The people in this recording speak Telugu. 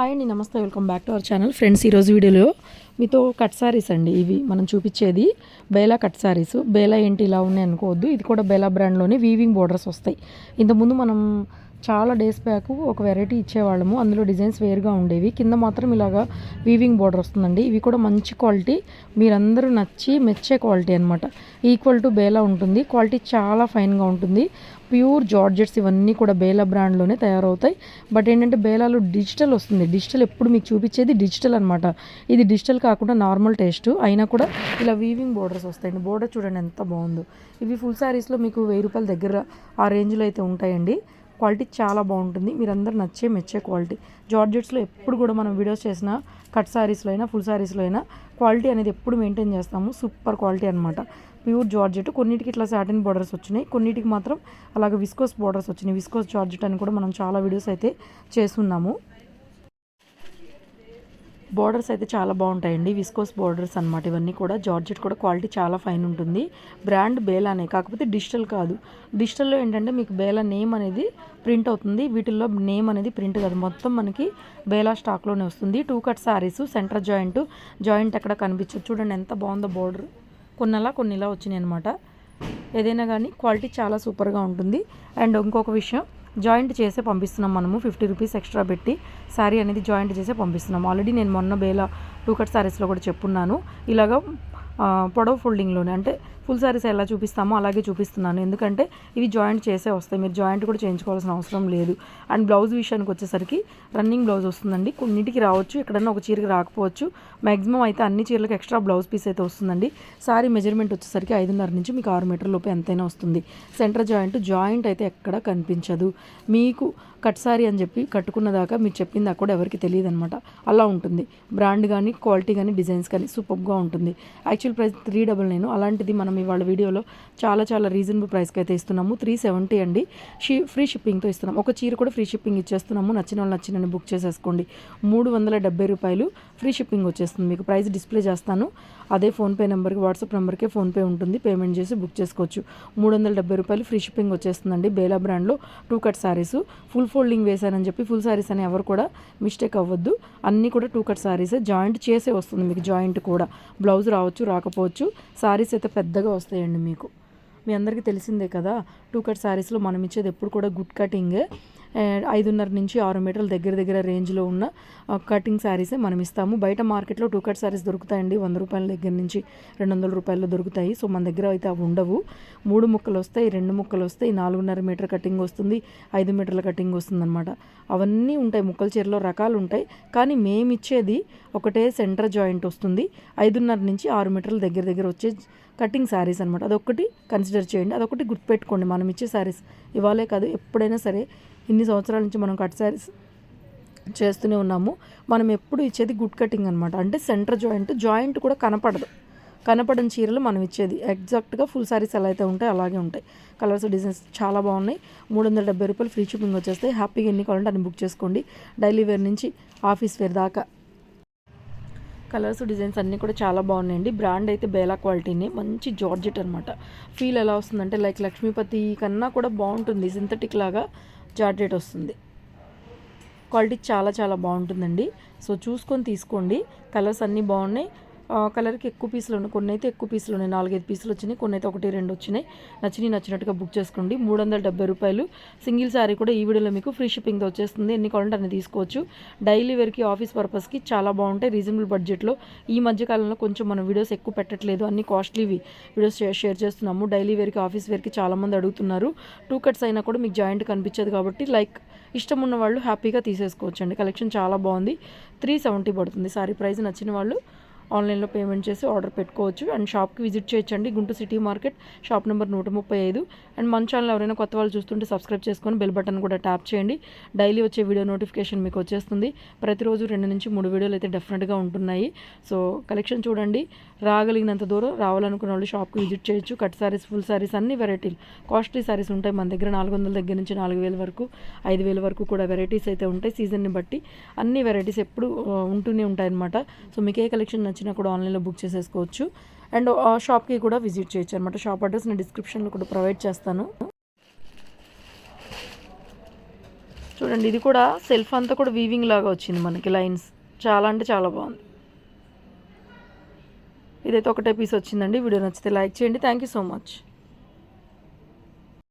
హాయ్ అండి. నమస్తే. Welcome back to our channel friends ఈరోజు వీడియోలో మీతో కట్ సారీస్ అండి. ఇవి మనం చూపించేది బేలా కట్ సారీస్ బేలా ఏంటి ఇలా ఉన్నాయి అనుకోవద్దు. ఇది కూడా బేలా బ్రాండ్లోనే వీవింగ్ బోర్డర్స్ వస్తాయి. ఇంతకుముందు మనం చాలా డేస్ బ్యాక్ ఒక వెరైటీ ఇచ్చేవాళ్ళము. అందులో డిజైన్స్ వేరుగా ఉండేవి. కింద మాత్రం ఇలాగా వీవింగ్ బోర్డర్ వస్తుందండి. ఇవి కూడా మంచి క్వాలిటీ మీరందరూ నచ్చి మెచ్చే క్వాలిటీ అనమాట ఈక్వల్ టు బేలా ఉంటుంది. క్వాలిటీ చాలా ఫైన్గా ఉంటుంది. ప్యూర్ జార్జెట్స్ ఇవన్నీ కూడా బేలా బ్రాండ్లోనే తయారవుతాయి. బట్ ఏంటంటే బేలాలో డిజిటల్ వస్తుంది. డిజిటల్ ఎప్పుడు మీకు చూపించేది డిజిటల్ అనమాట ఇది డిజిటల్ కాకుండా నార్మల్ టేస్ట్ అయినా కూడా ఇలా వీవింగ్ బోర్డర్స్ వస్తాయండి. బోర్డర్ చూడండి ఎంత బాగుందో. ఇవి ఫుల్ శారీస్లో మీకు వెయ్యి రూపాయల దగ్గర ఆ రేంజ్లో అయితే ఉంటాయండి. క్వాలిటీ చాలా బాగుంటుంది. మీరందరూ నచ్చే మెచ్చే క్వాలిటీ. జార్జెట్స్లో ఎప్పుడు కూడా మనం వీడియోస్ చేసిన కట్ శారీస్లో అయినా ఫుల్ శారీస్లో అయినా క్వాలిటీ అనేది ఎప్పుడు మెయింటైన్ చేస్తాము. సూపర్ క్వాలిటీ అనమాట ప్యూర్ జార్జెట్ కొన్నిటికి ఇట్లా సాటిన్ బార్డర్స్ వచ్చినాయి. కొన్నిటికి మాత్రం అలాగే విస్కోస్ బార్డర్స్ వచ్చినాయి. విస్కోస్ జార్జెట్ అని కూడా మనం చాలా వీడియోస్ అయితే చేస్తున్నాము. బోర్డర్స్ అయితే చాలా బాగుంటాయండి. విస్కోస్ బార్డర్స్ అనమాట ఇవన్నీ కూడా జార్జెట్ కూడా క్వాలిటీ చాలా ఫైన్ ఉంటుంది. బ్రాండ్ బేలానే కాకపోతే డిజిటల్ కాదు. డిజిటల్లో ఏంటంటే మీకు బేలా నేమ్ అనేది ప్రింట్ అవుతుంది. వీటిల్లో నేమ్ అనేది ప్రింట్ కాదు. మొత్తం మనకి బేలా స్టాక్లోనే వస్తుంది. Two cut sarees centre joint joint ఎక్కడ కనిపించదు. చూడండి ఎంత బాగుందో బార్డర్. కొన్నలా కొన్ని ఇలా వచ్చినాయి అనమాట ఏదైనా కానీ క్వాలిటీ చాలా సూపర్గా ఉంటుంది. అండ్ ఇంకొక విషయం జాయింట్ చేసే పంపిస్తున్నాం మనము. ఫిఫ్టీ రూపీస్ ఎక్స్ట్రా పెట్టి శారీ అనేది జాయింట్ చేసే పంపిస్తున్నాం. ఆల్రెడీ నేను మొన్న బేలా టూ కట్ శారీస్లో కూడా చెప్పున్నాను. ఇలాగ పొడవు ఫోల్డింగ్లోనే అంటే ఫుల్ సారీస్ ఎలా చూపిస్తామో అలాగే చూపిస్తున్నాను. ఎందుకంటే ఇవి జాయింట్ చేసే వస్తాయి. మీరు జాయింట్ కూడా చేయించుకోవాల్సిన అవసరం లేదు. అండ్ బ్లౌజ్ విషయానికి వచ్చేసరికి రన్నింగ్ బ్లౌజ్ వస్తుందండి. కొన్నిటికి రావచ్చు ఎక్కడన్నా ఒక చీరకి రాకపోవచ్చు. మ్యాక్సిమం అయితే అన్ని చీరలకు ఎక్స్ట్రా బ్లౌజ్ పీస్ అయితే వస్తుందండి. సారీ మెజర్మెంట్ వచ్చేసరికి ఐదున్నర నుంచి మీకు ఆరు మీటర్ లోపు ఎంతైనా వస్తుంది. సెంటర్ జాయింట్ జాయింట్ అయితే ఎక్కడ కనిపించదు. మీకు కట్ సారీ అని చెప్పి కట్టుకున్న దాకా మీరు చెప్పింది అక్కడ కూడా ఎవరికి తెలియదు అనమాట అలా ఉంటుంది. బ్రాండ్ కానీ క్వాలిటీ కానీ డిజైన్స్ కానీ సూపర్గా ఉంటుంది. Actual price three double nine. అలాంటిది మనం ఇవాళ వీడియోలో చాలా చాలా రీజనబుల్ ప్రైస్కి అయితే ఇస్తున్నాము. త్రీ సెవెంటీ అండి. షీ ఫ్రీ షిప్పింగ్తో ఇస్తున్నాం ఒక చీర కూడా ఫ్రీ షిప్పింగ్ ఇచ్చేస్తున్నాము. నచ్చిన వాళ్ళు నచ్చినని బుక్ చేసేసుకోండి. మూడు వందల డెబ్బై రూపాయలు ఫ్రీ షిప్పింగ్ వచ్చేస్తుంది. మీకు ప్రైస్ డిస్ప్లే చేస్తాను. అదే ఫోన్పే నెంబర్కి వాట్సాప్ నెంబర్కే ఫోన్పే ఉంటుంది. పేమెంట్ చేసి బుక్ చేసుకోవచ్చు. మూడు వందల డెబ్బై రూపాయలు ఫ్రీ షిప్పింగ్ వచ్చేస్తుందండి. బేలా బ్రాండ్లో two cut sarees full folding వేశానని చెప్పి ఫుల్ శారీస్ అని ఎవరు కూడా మిస్టేక్ అవ్వద్దు. అన్నీ కూడా టూ కట్ శారీసే జాయింట్ చేసే వస్తుంది మీకు జాయింట్ కూడా. బ్లౌజ్ రావచ్చు రాకపోవచ్చు. శారీస్ అయితే పెద్దగా వస్తాయండి మీకు. మీ అందరికీ తెలిసిందే కదా టూ కట్ శారీస్లో మనం ఇచ్చేది ఎప్పుడు కూడా గుడ్ కటింగే. ఐదున్నర నుంచి ఆరు మీటర్ల దగ్గర దగ్గర రేంజ్లో ఉన్న కటింగ్ శారీసే మనం ఇస్తాము. బయట మార్కెట్లో టూ కట్ శారీస్ దొరుకుతాయండి. వంద రూపాయల దగ్గర నుంచి రెండు వందల రూపాయల్లో దొరుకుతాయి. సో మన దగ్గర అయితే అవి ఉండవు. మూడు ముక్కలు వస్తాయి రెండు ముక్కలు వస్తాయి నాలుగున్నర మీటర్ కటింగ్ వస్తుంది ఐదు మీటర్ల కటింగ్ వస్తుంది అనమాట అవన్నీ ఉంటాయి ముక్కల చీరలో రకాలు ఉంటాయి. కానీ మేము ఇచ్చేది ఒకటే సెంటర్ జాయింట్ వస్తుంది. ఐదున్నర నుంచి ఆరు మీటర్ల దగ్గర దగ్గర వచ్చే కటింగ్ శారీస్ అనమాట అదొకటి కన్సిడర్ చేయండి. అదొకటి గుర్తుపెట్టుకోండి. మనం ఇచ్చే శారీస్ ఇవాళే కాదు ఎప్పుడైనా సరే ఇన్ని సంవత్సరాల నుంచి మనం కట్ శారీస్ చేస్తూనే ఉన్నాము. మనం ఎప్పుడు ఇచ్చేది గుడ్ కటింగ్ అనమాట అంటే సెంటర్ జాయింట్ జాయింట్ కూడా కనపడదు. కనపడని చీరలు మనం ఇచ్చేది. ఎగ్జాక్ట్గా ఫుల్ శారీస్ ఎలా అయితే ఉంటాయి అలాగే ఉంటాయి. కలర్స్ డిజైన్స్ చాలా బాగున్నాయి. మూడు వందల డెబ్బై రూపాయలు ఫ్రీ షిప్పింగ్ వచ్చేస్తాయి. హ్యాపీగా ఎన్ని కావాలంటే అన్ని బుక్ చేసుకోండి. డైలీ వేర్ నుంచి ఆఫీస్ వేర్ దాకా కలర్స్ డిజైన్స్ అన్నీ కూడా చాలా బాగున్నాయండి. బ్రాండ్ అయితే బేలా క్వాలిటీని. మంచి జార్జెట్ అనమాట ఫీల్ ఎలా వస్తుందంటే లైక్ లక్ష్మీపతి కన్నా కూడా బాగుంటుంది. సింథటిక్ లాగా జార్జెట్ వస్తుంది. క్వాలిటీ చాలా చాలా బాగుంటుందండి. సో చూసుకొని తీసుకోండి. కలర్స్ అన్నీ బాగున్నాయి. కలర్కి ఎక్కువ పీసులు ఉన్నాయి. కొన్ని అయితే ఎక్కువ పీసులు ఉన్నాయి. నాలుగైదు పీసులు వచ్చినాయి. కొన్ని అయితే ఒకటి రెండు వచ్చినాయి. నచ్చినవి నచ్చినట్టుగా బుక్ చేసుకోండి. మూడు వందల డెబ్బై రూపాయలు సింగిల్ శారీ కూడా ఈ వీడియోలో మీకు ఫ్రీ షిప్పింగ్తో వచ్చేస్తుంది. ఎన్ని కావాలంటే అన్ని తీసుకోవచ్చు. డైలీ వేర్కి ఆఫీస్ పర్పస్కి చాలా బాగుంటాయి. రీజనబుల్ బడ్జెట్లో. ఈ మధ్యకాలంలో కొంచెం మనం వీడియోస్ ఎక్కువ పెట్టట్లేదు. అన్ని కాస్ట్లీవి వీడియోస్ షేర్ చేస్తున్నాము. డైలీ వేర్కి ఆఫీస్ వేర్కి చాలామంది అడుగుతున్నారు. టూ కట్స్ అయినా కూడా మీకు జాయింట్ కనిపించదు కాబట్టి లైక్ ఇష్టం ఉన్న వాళ్ళు హ్యాపీగా తీసేసుకోవచ్చు అండి కలెక్షన్ చాలా బాగుంది. త్రీ సెవెంటీ పడుతుంది. సారీ ప్రైస్ నచ్చిన వాళ్ళు ఆన్లైన్లో పేమెంట్ చేసి ఆర్డర్ పెట్టుకోవచ్చు. అండ్ షాప్కి విజిట్ చేయొచ్చండి. Guntur city market shop number నూట ముప్పై ఐదు. అండ్ మన ఛానల్ ఎవరైనా కొత్త వాళ్ళు చూస్తుంటే సబ్స్క్రైబ్ చేసుకొని బెల్ బటన్ కూడా ట్యాప్ చేయండి. డైలీ వచ్చే వీడియో నోటిఫికేషన్ మీకు వచ్చేస్తుంది. ప్రతిరోజు రెండు నుంచి మూడు వీడియోలు అయితే డెఫినెట్గా ఉంటున్నాయి. సో కలెక్షన్ చూడండి. రాగలిగినంత దూరం రావాలనుకున్న వాళ్ళు షాప్కి విజిట్ చేయొచ్చు. కట్ సారీస్ ఫుల్ సారీస్ అన్ని వెరైటీలు. కాస్ట్లీ సారీస్ ఉంటాయి మన దగ్గర. నాలుగు వందల దగ్గర నుంచి నాలుగు వేల వరకు ఐదు వేల వరకు కూడా వెరైటీస్ అయితే ఉంటాయి. సీజన్ని బట్టి అన్ని వెరైటీస్ ఎప్పుడు ఉంటూనే ఉంటాయన్నమాట. సో మీకు ఏ కలెక్షన్ నచ్చినా కూడా ఆన్లైన్లో బుక్ చేసేసుకోవచ్చు. అండ్ షాప్కి కూడా విజిట్ చేయొచ్చు అనమాట షాప్ అడ్రస్ నేను డిస్క్రిప్షన్లో కూడా ప్రొవైడ్ చేస్తాను. చూడండి ఇది కూడా సెల్ఫ్ అంతా కూడా వీవింగ్ లాగా వచ్చింది మనకి లైన్స్. చాలా అంటే చాలా బాగుంది. ఇదైతే ఒకటే పీస్ వచ్చిందండి. వీడియో నచ్చితే లైక్ చేయండి. Thank you so much